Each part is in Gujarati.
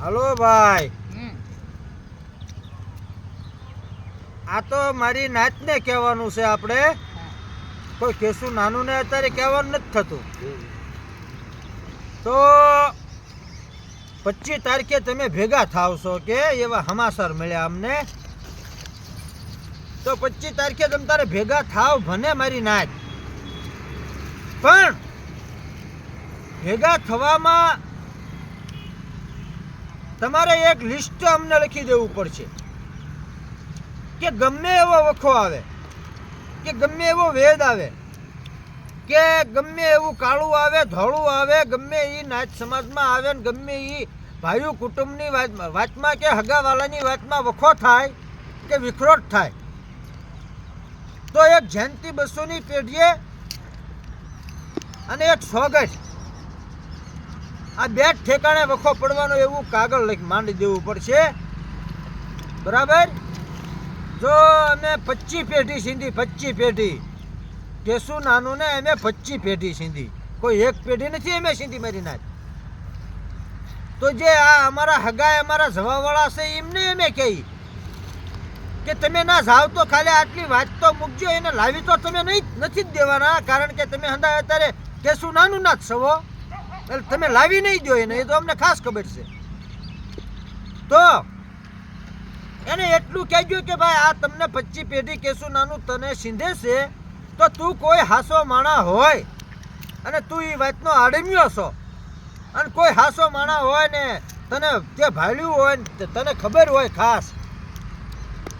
હાલો ભાઈ. આ તો મારી નાતને કહેવાનું છે આપણે. કોઈ કેસું નાનું ને અત્યારે કહેવાનું નથી થતું. તો પચીસ તારીખે તમે ભેગા થાવશો કે એવા હમાસર મળ્યા અમને? તો પચીસ તારીખે તમે તારે ભેગા થાવ ભને મારી નાચ પણ ભેગા થવામાં તમારે એક લિસ્ટ અમને લખી દેવું પડશે. કે ગમે એવો વખો આવે, કે ગમે એવો વેદ આવે, કે ગમે એવું કાળું આવે, ધોળું આવે, ગમે એ નાચ સમાજમાં આવે ને ગમે એ ભાઈઓ કુટુંબની વાતમાં વાતમાં કે હગાવાલાની વાતમાં વખો થાય કે વિખરોટ થાય, તો એક જયંતિ બસોની પેઢીએ અને એક સોગઠ આ બે ઠેકાણે વખો પડવાનો એવું કાગળ લખી માંડી દેવું પડશે. બરાબર? જો અમે પચી પેઢી સીંધી પચી પેઢી. કેસું નાનું ને અમે પચી પેઢી સીંધી. કોઈ એક પેઢી નથી અમે સીંધી મારી નાખ. તો જે આ અમારા હગાય અમારા જવાવાળા છે, એમને અમે કહી કે તમે ના જાવ તો ખાલી આટલી વાત તો મૂકજો, એને લાવી તો તમે નહીં, નથી જ દેવાના, કારણ કે તમે હંદા અત્યારે કેસું નાનું ના જ સવો તમે લાવી નહીં જોઈએ ને એ તો અમને ખાસ ખબર છે. તો એને એટલું કહેજો કે ભાઈ, આ તમને પચી પેઢી કેશું નાનું તને સીંધે છે, તો તું કોઈ હાસો માણા હોય. અને તું એ વાતનો આડમ્યો છો. અને કોઈ હાસો માણા હોય ને, તને જે ભાળ્યું હોય ને તને ખબર હોય ખાસ.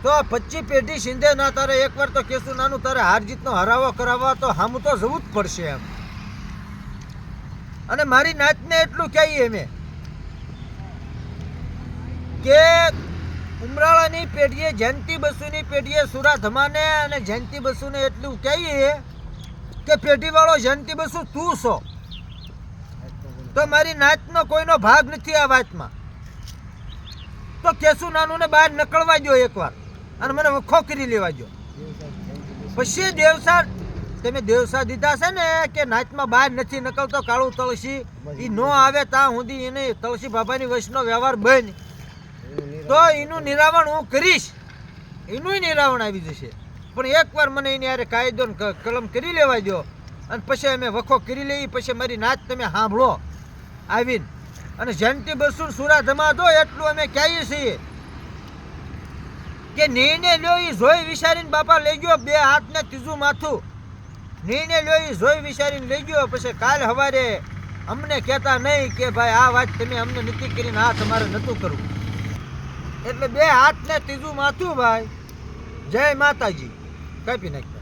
તો આ પચી પેઢી સીંધે ના, તારે એકવાર તો કેશું નાનું તારે હાર જીતનો હરાવો કરાવવા તો હામું તો જવું જ પડશે એમ. અને મારી નાતને એટલું કહીએ મેં કે ઉમરાળાની પેઢીએ જયંતિ બસુની પેઢીએ સુરા ધમાને અને જયંતિ બસુને એટલું કહીએ કે પેઢીવાળો જયંતિ બસુ તું છો. તો મારી નાતનો કોઈનો ભાગ નથી આ વાતમાં. તો કેસુ નાનું ને બહાર નકળવા દો એકવાર અને મને વખો કરી લેવા દો પછી દેવસા તમે દેવસા દીધા છે ને કે નાચમાં બહાર નથી નકલતો કાળું તળસી એ ન આવે ત્યાં સુધી એને તળસી બાબાની વૈષ્ણવ વ્યવહાર બંધ. તો એનું નિરાવણ હું કરીશ. એનું નિરાવણ આવી જશે. પણ એકવાર મને એની હારે કાયદો કલમ કરી લેવા દો. અને પછી અમે વખો કરી લઈએ, પછી મારી નાચ તમે સાંભળો. આવીને. અને જયંતિ બસુર સુરા ધમા દો, એટલું અમે કહીએ છીએ. કે નિર્ણય લ્યો એ જોઈ વિચારીને બાપા લઈ ગયો બે હાથને ત્રીજું માથું. નિર્ણય એ જોઈ વિચારીને લઈ ગયો. પછી કાલ સવારે અમને કહેતા નહીં કે ભાઈ આ વાત તમે અમને નથી કરીને આ તમારે નહોતું કરવું. એટલે બે હાથને ત્રીજું માથું ભાઈ. જય માતાજી. કાપી નાખ્યા.